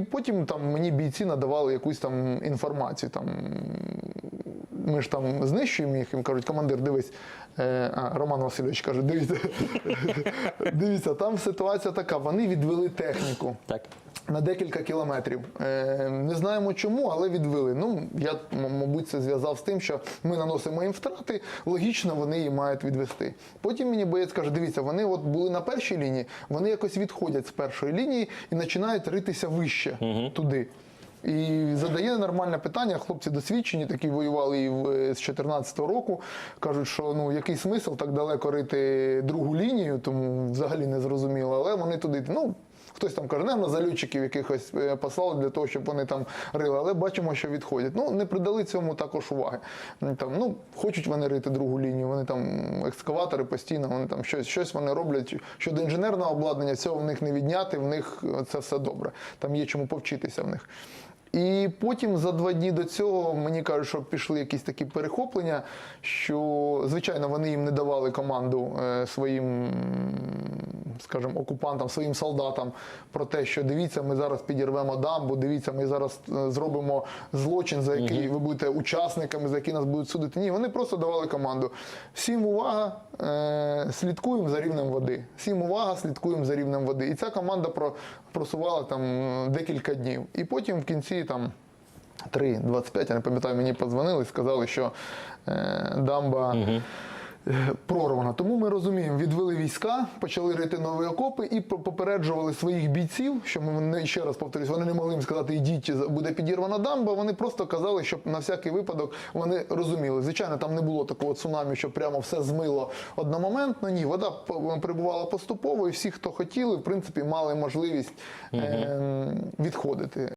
Потім там мені бійці надавали якусь там інформацію. Там ми ж там знищуємо їх, їм кажуть, командир, дивись. Е, А, Роман Васильович каже, дивіться, дивіться, там ситуація така. Вони відвели техніку Так. на декілька кілометрів. Е, не знаємо чому, але відвели. Ну, я, мабуть, це зв'язав з тим, що ми наносимо їм втрати, логічно вони її мають відвести. Потім мені боєць каже: дивіться, вони от були на першій лінії, вони якось відходять з першої лінії і починають ритися вище туди. І задає нормальне питання. Хлопці досвідчені, такі воювали і в, з 2014 року. Кажуть, що ну який смисл так далеко рити другу лінію, тому взагалі не зрозуміло. Але вони туди, ну хтось там каже, на залютчиків якихось е, послали для того, щоб вони там рили. Але бачимо, що відходять. Ну не придали цьому також уваги. Там ну хочуть вони рити другу лінію. Вони там екскаватори постійно, вони там щось, щось вони роблять. Щодо інженерного обладнання, цього в них не відняти. В них це все добре. Там є чому повчитися в них. І потім за два дні до цього мені кажуть, що пішли якісь такі перехоплення, що звичайно вони їм не давали команду е, своїм, скажімо, окупантам, своїм солдатам про те, що дивіться, ми зараз підірвемо дамбу, дивіться, ми зараз е, зробимо злочин, за який ви будете учасниками, за який нас будуть судити. Ні, вони просто давали команду. Всім увага, е, слідкуємо за рівнем води. Всім увага, слідкуємо за рівнем води. І ця команда просувала там е, декілька днів. І потім в кінці там. 3.25, я не пам'ятаю, мені подзвонили, сказали, що е, дамба е, прорвана. Тому ми розуміємо, відвели війська, почали рити нові окопи і по- попереджували своїх бійців, що ми не ще раз повторюсь, вони не могли їм сказати, ідіть, буде підірвана дамба. Вони просто казали, щоб на всякий випадок вони розуміли. Звичайно, там не було такого цунамі, що прямо все змило одномоментно. Ні, вода прибувала поступово, і всі, хто хотіли, в принципі, мали можливість е, відходити.